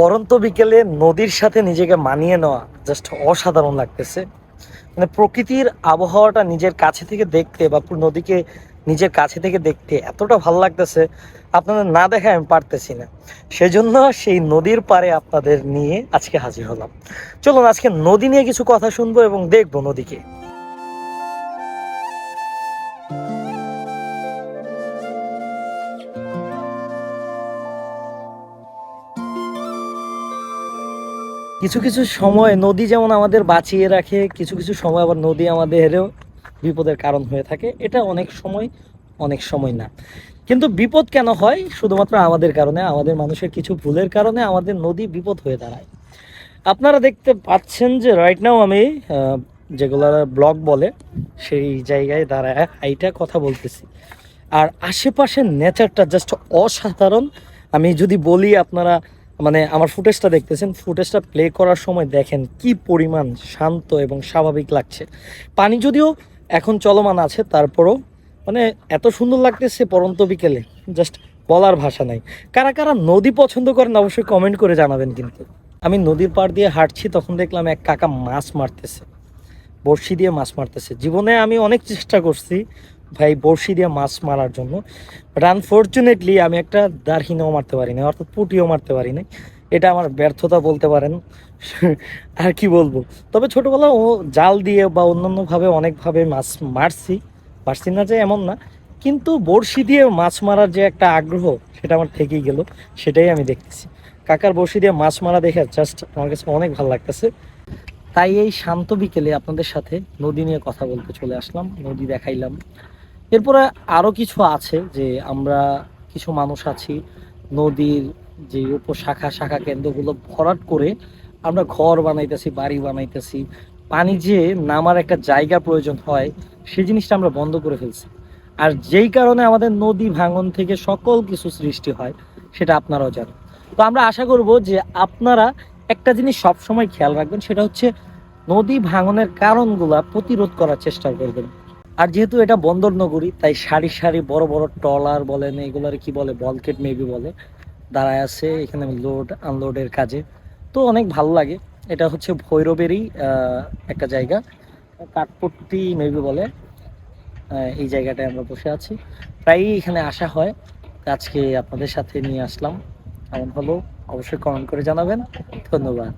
পরন্ত বিকেলে নদীর সাথে নিজেকে মানিয়ে নেওয়া জাস্ট অসাধারণ লাগতেছে। মানে প্রকৃতির আবহাওয়াটা নিজের কাছে থেকে দেখতে বা নদীকে নিজের কাছে থেকে দেখতে এতটা ভালো লাগতেছে, আপনাদের না দেখায় আমি পারতেছি না। সেজন্য সেই নদীর পারে আপনাদের নিয়ে আজকে হাজির হলাম। চলুন আজকে নদী নিয়ে কিছু কথা শুনব এবং দেখব নদীকে। কিছু কিছু সময় নদী যেমন আমাদের বাঁচিয়ে রাখে, কিছু কিছু সময় আবার নদী আমাদেরও বিপদের কারণ হয়ে থাকে। এটা অনেক সময় অনেক সময় না। কিন্তু বিপদ কেন হয়? শুধুমাত্র আমাদের কারণে, আমাদের মানুষের কিছু ভুলের কারণে আমাদের নদী বিপদ হয়ে দাঁড়ায়। আপনারা দেখতে পাচ্ছেন যে রাইট নাও আমি যেগুলো ব্লগ বলে, সেই জায়গায় দাঁড়ায় এইটা কথা বলতেছি। আর আশেপাশের নেচারটা জাস্ট অসাধারণ। আমি যদি বলি আপনারা মানে আমার ফুটেজটা দেখতেছেন, ফুটেজটা প্লে করার সময় দেখেন কি পরিমাণ শান্ত এবং স্বাভাবিক লাগছে। পানি যদিও এখন চলমান আছে, তারপরও মানে এত সুন্দর লাগতেছে পরন্ত বিকেলে জাস্ট বলার ভাষা নাই। কারা কারা নদী পছন্দ করেন অবশ্যই কমেন্ট করে জানাবেন কিন্তু। আমি নদীর পাড় দিয়ে হাঁটছি, তখন দেখলাম এক কাকা মাছ মারতেছে। বড়শি দিয়ে মাছ মারতেছে। জীবনে আমি অনেক চেষ্টা করছি ভাই বড়শি দিয়ে মাছ মারার জন্য। বাট আনফর্চুনেটলি আমি একটা দারহিনাও মারতে পারি না অর্থাৎ পুটিও মারতে পারি না এটা আমার ব্যর্থতা বলতে পারেন। আর কি বলব? তবে ছোটবেলা ও জাল দিয়ে বা অন্যান্যভাবে অনেকভাবে মাছ মারছি। পারছি না যে এমন না, কিন্তু বড়শি দিয়ে মাছ মারার যে একটা আগ্রহ, সেটা আমার থেকেই গেল। সেটাই আমি দেখতেছি। কাকার বড়শি দিয়ে মাছ মারা দেখে জাস্ট আমার কাছে অনেক ভালো লাগতেছে। তাই এই শান্ত বিকেলে আপনাদের সাথে নদী নিয়ে কথা বলতে চলে আসলাম, নদী দেখাইলাম। এরপরে আরও কিছু আছে যে আমরা কিছু মানুষ আছি, নদীর যে উপশাখা, শাখা কেন্দ্রগুলো ভরাট করে আমরা ঘর বানাইতেছি, বাড়ি বানাইতেছি। পানি যে নামার একটা জায়গা প্রয়োজন হয় সেই জিনিসটা আমরা বন্ধ করে ফেলছি। আর যেই কারণে আমাদের নদী ভাঙন থেকে সকল কিছু সৃষ্টি হয়, সেটা আপনারাও জানেন। তো আমরা আশা করব যে আপনারা একটা জিনিস সবসময় খেয়াল রাখবেন, সেটা হচ্ছে নদী ভাঙনের কারণগুলা প্রতিরোধ করার চেষ্টা করবেন। আর যেহেতু এটা বন্দর নগরী, তাই সারি সারি বড় বড় ট্রলার বলেন, এগুলার কি বলে, বলকেট মেবি বলে, দাঁড়ায় আছে এখানে লোড, আনলোডের কাজে। তো অনেক ভালো লাগে। এটা হচ্ছে ভৈরবেরই একটা জায়গা। কাঠপট্টি মেবি বলে এই জায়গাটায় আমরা বসে আছি। প্রায়ই এখানে আসা হয়। আজকে আপনাদের সাথে নিয়ে আসলাম। কেমন হলো? অবশ্যই কমেন্ট করে জানাবেন। ধন্যবাদ।